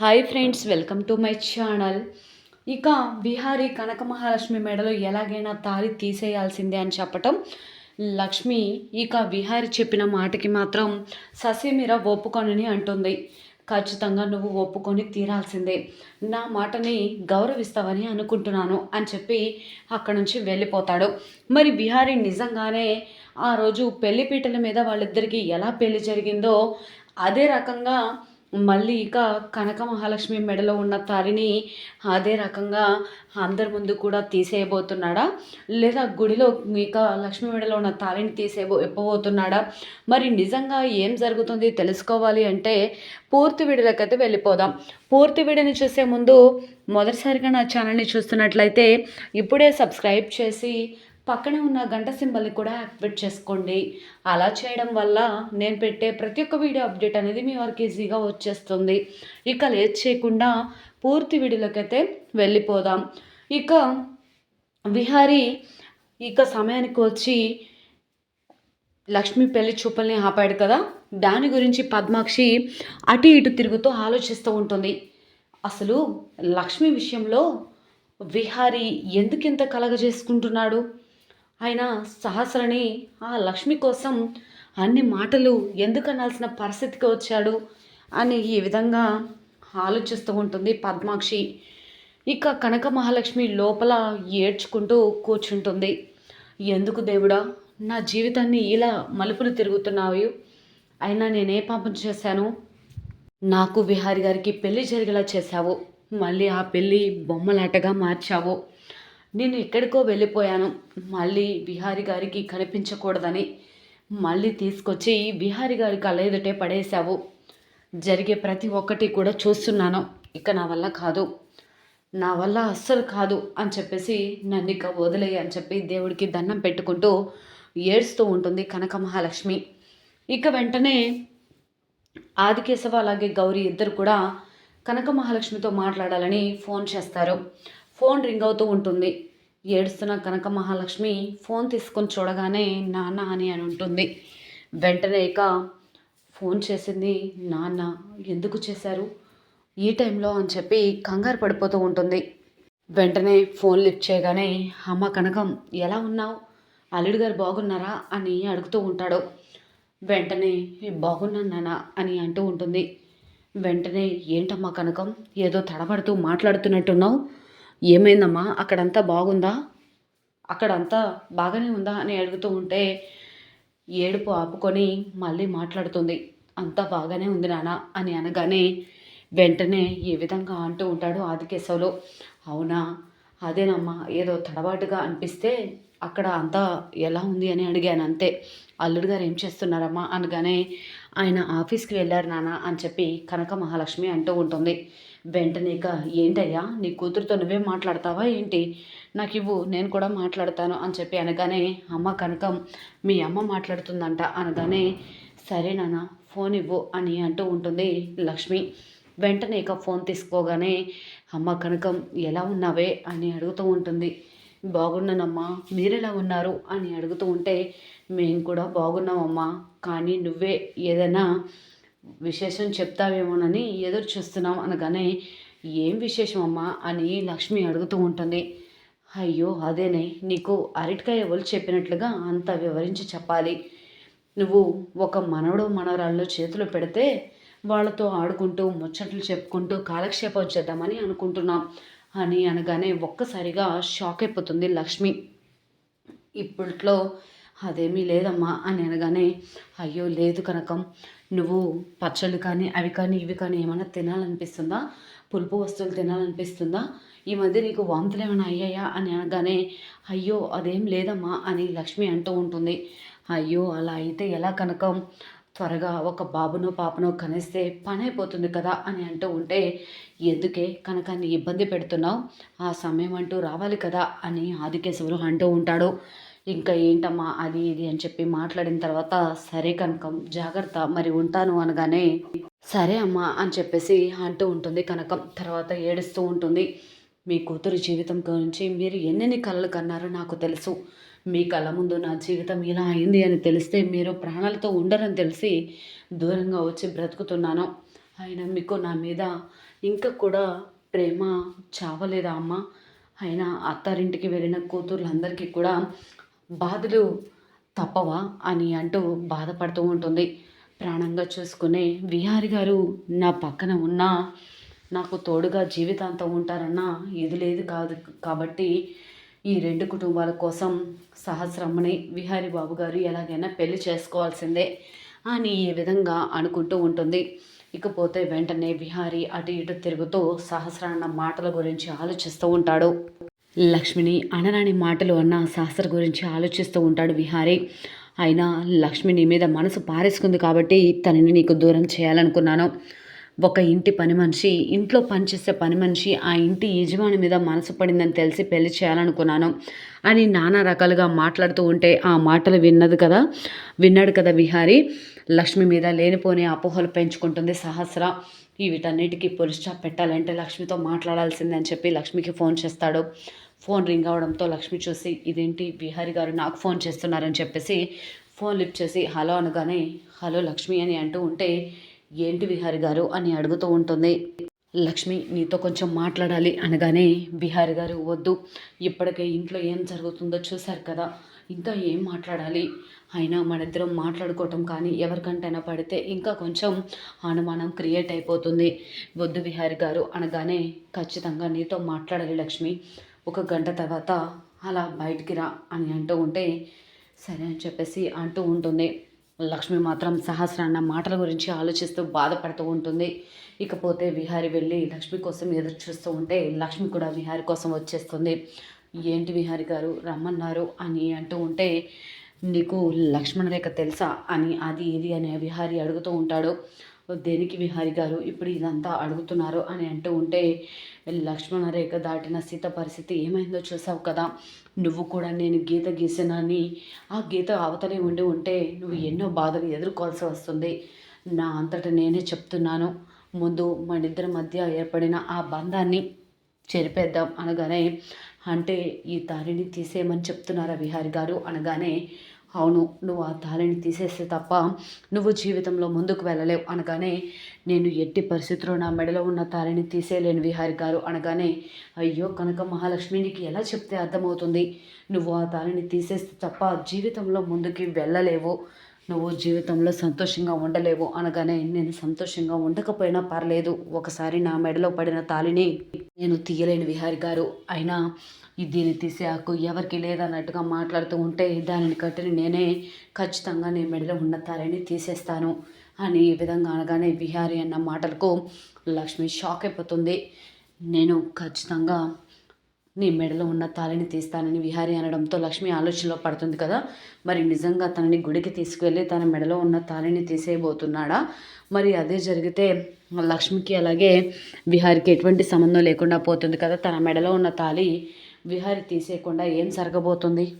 Hi friends welcome to my channel ఇక బిహారీ కనక మహాలక్ష్మి మెడలో ఎలాగైనా తారి తీసేయాల్సిందే అని చెప్పటం లక్ష్మి ఇక విహారి చెప్పిన మాటకి మాత్రం ససేమిర ఒప్పుకొనని అంటుంది. ఖచ్చితంగా నువ్వు ఒప్పుకొని తీరాల్సిందే. నా మాటని గౌరవిస్తావని అనుకుంటున్నాను అని చెప్పి అక్కడ నుంచి వెళ్ళిపోతాడు. మరి బిహారీ నిజంగానే ఆ రోజు పెళ్ళి పీటల మీద వాళ్ళిద్దరికీ ఎలా పెళ్ళి జరిగిందో అదే రకంగా మళ్ళీ ఇక కనక మహాలక్ష్మి మెడలో ఉన్న తారిని అదే రకంగా అందరి ముందు కూడా తీసేయబోతున్నాడా? లేదా గుడిలో ఇక లక్ష్మి మెడలో ఉన్న తారిని తీసేయబో ఎప్పబోతున్నాడా? మరి నిజంగా ఏం జరుగుతుంది తెలుసుకోవాలి అంటే పూర్తి వీడియోలకైతే వెళ్ళిపోదాం. పూర్తి వీడియోని చూసే ముందు మొదటిసారిగా నా ఛానల్ని చూస్తున్నట్లయితే ఇప్పుడే సబ్స్క్రైబ్ చేసి పక్కనే ఉన్న గంట సింబల్ని కూడా యాక్టివేట్ చేసుకోండి. అలా చేయడం వల్ల నేను పెట్టే ప్రతి ఒక్క వీడియో అప్డేట్ అనేది మీ వరకు ఈజీగా వచ్చేస్తుంది. ఇక లేట్ చేయకుండా పూర్తి వీడియోలోకైతే వెళ్ళిపోదాం. ఇక విహారీ ఇక సమయానికి వచ్చి లక్ష్మి పెళ్ళి చూపుల్ని ఆపాడు కదా. దాని గురించి పద్మాక్షి అటు ఇటు తిరుగుతూ ఆలోచిస్తూ ఉంటుంది. అసలు లక్ష్మి విషయంలో విహారీ ఎందుకింత కలగజేసుకుంటున్నాడు? ఆయన సహస్రని ఆ లక్ష్మి కోసం అన్ని మాటలు ఎందుకు అనాల్సిన పరిస్థితికి వచ్చాడు అని ఈ విధంగా ఆలోచిస్తూ ఉంటుంది పద్మాక్షి. ఇక కనక మహాలక్ష్మి లోపల ఏడ్చుకుంటూ కూర్చుంటుంది. ఎందుకు దేవుడా నా జీవితాన్ని ఇలా మలుపులు తిరుగుతున్నావు? అయినా నేనే పాపం చేశాను. నాకు విహారి గారికి పెళ్ళి జరిగేలా చేశావు. మళ్ళీ ఆ పెళ్ళి బొమ్మలాటగా మార్చావు. నేను ఎక్కడికో వెళ్ళిపోయాను. మళ్ళీ బిహారీ గారికి కనిపించకూడదని. మళ్ళీ తీసుకొచ్చి బిహారీ గారి కళ్ళ ఎదుటే పడేశావు. జరిగే ప్రతి ఒక్కటి కూడా చూస్తున్నాను. ఇక నా వల్ల కాదు. నా వల్ల అస్సలు కాదు అని చెప్పేసి నన్ను ఇక వదిలేయి అని చెప్పి దేవుడికి దండం పెట్టుకుంటూ ఏడుస్తూ ఉంటుంది కనక మహాలక్ష్మి. ఇక వెంటనే ఆదికేశవ అలాగే గౌరీ ఇద్దరు కూడా కనక మహాలక్ష్మితో మాట్లాడాలని ఫోన్ చేస్తారు. ఫోన్ రింగ్ అవుతూ ఉంటుంది. ఏడుస్తున్న కనక మహాలక్ష్మి ఫోన్ తీసుకొని చూడగానే నాన్న అని అని ఉంటుంది. వెంటనే ఇక ఫోన్ చేసింది నాన్న ఎందుకు చేశారు? ఈ టైంలో అని చెప్పి కంగారు పడిపోతూ ఉంటుంది. వెంటనే ఫోన్ లిఫ్ట్ చేయగానే అమ్మ కనకం ఎలా ఉన్నావు? అల్లుడు గారు బాగున్నారా అని అడుగుతూ ఉంటాడు. వెంటనే బాగున్నాను నాన్న అని అంటూ ఉంటుంది. వెంటనే ఏంటమ్మా కనకం ఏదో తడబడుతూ మాట్లాడుతున్నట్టున్నావు? ఏమైందమ్మా? అక్కడంతా బాగుందా? అక్కడంతా బాగానే ఉందా అని అడుగుతూ ఉంటే ఏడుపు ఆపుకొని మళ్ళీ మాట్లాడుతుంది. అంతా బాగానే ఉంది నాన్న అని అనగానే వెంటనే ఏ విధంగా అంటూ ఉంటాడు ఆదికేశవులు. అవునా? అదేనమ్మా ఏదో తడబాటుగా అనిపిస్తే అక్కడ అంతా ఎలా ఉంది అని అడిగాను అంతే. అల్లుడు గారు ఏం చేస్తున్నారమ్మా? అనగానే ఆయన ఆఫీస్కి వెళ్ళారు నాన్న అని చెప్పి కనక మహాలక్ష్మి అంటూ ఉంటుంది. వెంటనే ఇక ఏంటయ్యా నీ కూతురుతో నువ్వే మాట్లాడతావా? ఏంటి? నాకు ఇవ్వు నేను కూడా మాట్లాడతాను అని చెప్పి అనగానే అమ్మ కనకం మీ అమ్మ మాట్లాడుతుందంట అనగానే సరే నాన్న ఫోన్ ఇవ్వు అని అంటూ ఉంటుంది లక్ష్మి. వెంటనే ఇక ఫోన్ తీసుకోగానే అమ్మ కనకం ఎలా ఉన్నావే? అని అడుగుతూ ఉంటుంది. బాగున్నానమ్మా మీరెలా ఉన్నారు? అని అడుగుతూ ఉంటే మేము కూడా బాగున్నామమ్మా కానీ నువ్వే ఏదైనా విశేషం చెప్తావేమోనని ఎదురు చూస్తున్నాం అనగానే ఏం విశేషం అమ్మా? అని లక్ష్మి అడుగుతూ ఉంటుంది. అయ్యో అదేనే. నీకు అరటికాయ ఎవరు చెప్పినట్లుగా అంత వివరించి చెప్పాలి. నువ్వు ఒక మనవడు మనవరాళ్ళు చేతులు పెడితే వాళ్ళతో ఆడుకుంటూ ముచ్చట్లు చెప్పుకుంటూ కాలక్షేపం చేద్దామని అనుకుంటున్నాం అని అనగానే ఒక్కసారిగా షాక్ అయిపోతుంది లక్ష్మి. ఇప్పట్లో అదేమీ లేదమ్మా అని అనగానే అయ్యో లేదు కనకం. నువ్వు పచ్చళ్ళు కానీ అవి కానీ ఇవి కానీ ఏమైనా తినాలనిపిస్తుందా? పులుపు వస్తువులు తినాలనిపిస్తుందా? ఈ మధ్య నీకు వాంతులు ఏమైనా అయ్యాయా? అని అనగానే అయ్యో అదేం లేదమ్మా అని లక్ష్మి అంటూ ఉంటుంది. అయ్యో అలా అయితే ఎలా కనకం? త్వరగా ఒక బాబునో పాపనో కనేస్తే పని అయిపోతుంది కదా అని అంటూ ఉంటే ఎందుకే కనకాన్ని ఇబ్బంది పెడుతున్నావు? ఆ సమయం అంటూ రావాలి కదా అని ఆదికేశవులు అంటూ ఉంటాడు. ఇంకా ఏంటమ్మా అది ఇది అని చెప్పి మాట్లాడిన తర్వాత సరే కనకం జాగ్రత్త మరి ఉంటాను అనగానే సరే అమ్మా అని చెప్పేసి అంటూ ఉంటుంది కనకం. తర్వాత ఏడుస్తూ ఉంటుంది మీ కూతురు జీవితం గురించి మీరు ఎన్నెన్ని కళలు కన్నారో నాకు తెలుసు. మీ కళ్ళ ముందు నా జీవితం ఇలా అయింది అని తెలిస్తే మీరు ప్రాణాలతో ఉండరని తెలిసి దూరంగా వచ్చి బ్రతుకుతున్నాను. అయినా మీకు నా మీద ఇంకా కూడా ప్రేమ చావలేదా అమ్మ? అయినా అత్తారింటికి వెళ్ళిన కూతుర్లందరికీ కూడా బాధలు తప్పవా అని అంటూ బాధపడుతూ ఉంటుంది. ప్రాణంగా చూసుకునే విహారి గారు నా పక్కన ఉన్నా నాకు తోడుగా జీవితాంతం ఉంటారన్న ఇది లేదు కాదు కాబట్టి ఈ రెండు కుటుంబాల కోసం సహస్రమ్మని విహారి బాబు గారు ఎలాగైనా పెళ్ళి చేసుకోవాల్సిందే అని ఈ విధంగా అనుకుంటూ ఉంటుంది. ఇకపోతే వెంటనే విహారి అటు ఇటు తిరుగుతూ సహస్రాన్న మాటల గురించి ఆలోచిస్తూ ఉంటాడు. లక్ష్మిని అనరాని మాటలు అన్న శాస్త్ర గురించి ఆలోచిస్తూ ఉంటాడు విహారి. అయినా లక్ష్మి నీ మీద మనసు పారేసుకుంది కాబట్టి తనని నీకు దూరం చేయాలనుకున్నాను. ఒక ఇంటి పని మనిషి ఇంట్లో పనిచేసే పని మనిషి ఆ ఇంటి యజమాని మీద మనసు పడిందని తెలిసి పెళ్ళి చేయాలనుకున్నాను అని నానా రకాలుగా మాట్లాడుతూ ఉంటే ఆ మాటలు విన్నది కదా విన్నాడు కదా విహారి. లక్ష్మి మీద లేనిపోని అపోహలు పెంచుకుంటుంది సహస్ర. ఈ వీటన్నిటికీ పోలీస్ స్టాప్ పెట్టాలంటే లక్ష్మితో మాట్లాడాల్సిందే అని చెప్పి లక్ష్మికి ఫోన్ చేస్తాడు. ఫోన్ రింగ్ అవడంతో లక్ష్మి చూసి ఇదేంటి విహారి గారు నాకు ఫోన్ చేస్తున్నారని చెప్పేసి ఫోన్ లిఫ్ట్ చేసి హలో అనగానే హలో లక్ష్మి అని అంటూ ఉంటే ఏంటి విహారి గారు అని అడుగుతూ ఉంటుంది. లక్ష్మి నీతో కొంచెం మాట్లాడాలి అనగానే బిహారి గారు వద్దు. ఇప్పటికే ఇంట్లో ఏం జరుగుతుందో చూశారు కదా. ఇంకా ఏం మాట్లాడాలి? అయినా మన ఇద్దరం మాట్లాడుకోవటం కానీ ఎవరికంటైనా పడితే ఇంకా కొంచెం అనుమానం క్రియేట్ అయిపోతుంది. వద్దు విహారి గారు అనగానే ఖచ్చితంగా నీతో మాట్లాడాలి లక్ష్మి. ఒక గంట తర్వాత అలా బయటికి రా అని అంటూ ఉంటే సరే అని చెప్పేసి అంటూ ఉంటుంది. లక్ష్మి మాత్రం సహస్రాన్న మాటల గురించి ఆలోచిస్తూ బాధపడుతూ ఉంటుంది. ఇకపోతే విహారి వెళ్ళి లక్ష్మి కోసం ఎదురు చూస్తూ ఉంటే లక్ష్మి కూడా విహారి కోసం వచ్చేస్తుంది. ఏంటి విహారి గారు రమ్మన్నారు అని అంటూ ఉంటే నీకు లక్ష్మణ రేఖ తెలుసా అని అది ఇది అనే విహారి అడుగుతూ ఉంటాడు. దేనికి విహారి గారు ఇప్పుడు ఇదంతా అడుగుతున్నారు అని అంటూ ఉంటే లక్ష్మణ రేఖ దాటిన సీత పరిస్థితి ఏమైందో చూసావు కదా? నువ్వు కూడా నేను గీత గీసినని ఆ గీత అవతలే ఉండి ఉంటే నువ్వు ఎన్నో బాధలు ఎదుర్కోవాల్సి వస్తుంది. నా అంతటా నేనే చెప్తున్నాను. ముందు మన ఇద్దరి మధ్య ఏర్పడిన ఆ బంధాన్ని చెరిపేద్దాం అనగానే అంటే ఈ దారిని తీసేయమని చెప్తున్నారా విహారి గారు అనగానే అవును నువ్వు ఆ తాళిని తీసేస్తే తప్ప నువ్వు జీవితంలో ముందుకు వెళ్ళలేవు అనగానే నేను ఎట్టి పరిస్థితుల్లో నా మెడలో ఉన్న తాళిని తీసేయలేను విహారి గారు అనగానే అయ్యో కనుక మహాలక్ష్మి నీకు ఎలా చెప్తే అర్థమవుతుంది? నువ్వు ఆ తాళిని తీసేస్తే తప్ప జీవితంలో ముందుకి వెళ్ళలేవు. నువ్వు జీవితంలో సంతోషంగా ఉండలేవు అనగానే నేను సంతోషంగా ఉండకపోయినా పర్లేదు. ఒకసారి నా మెడలో పడిన తాళిని నేను తీయలేని విహారి గారు. అయినా దీన్ని తీసే హక్కు ఎవరికి లేదన్నట్టుగా మాట్లాడుతూ ఉంటే దానిని కట్టిన నేనే ఖచ్చితంగా నీ మెడలో ఉన్న తాళిని తీసేస్తాను అని ఈ విధంగా అనగానే విహారి అన్న మాటలకు లక్ష్మి షాక్ అయిపోతుంది. నేను ఖచ్చితంగా నీ మెడలో ఉన్న తాళిని తీస్తానని విహారి అనడంతో లక్ష్మి ఆలోచనలో పడుతుంది కదా. మరి నిజంగా తనని గుడికి తీసుకువెళ్ళి తన మెడలో ఉన్న తాళిని తీసేయబోతున్నాడా? మరి అదే జరిగితే లక్ష్మికి అలాగే విహారికి ఎటువంటి సంబంధం లేకుండా పోతుంది కదా. తన మెడలో ఉన్న తాళి విహారి తీసేయకుండా ఏం జరగబోతుంది?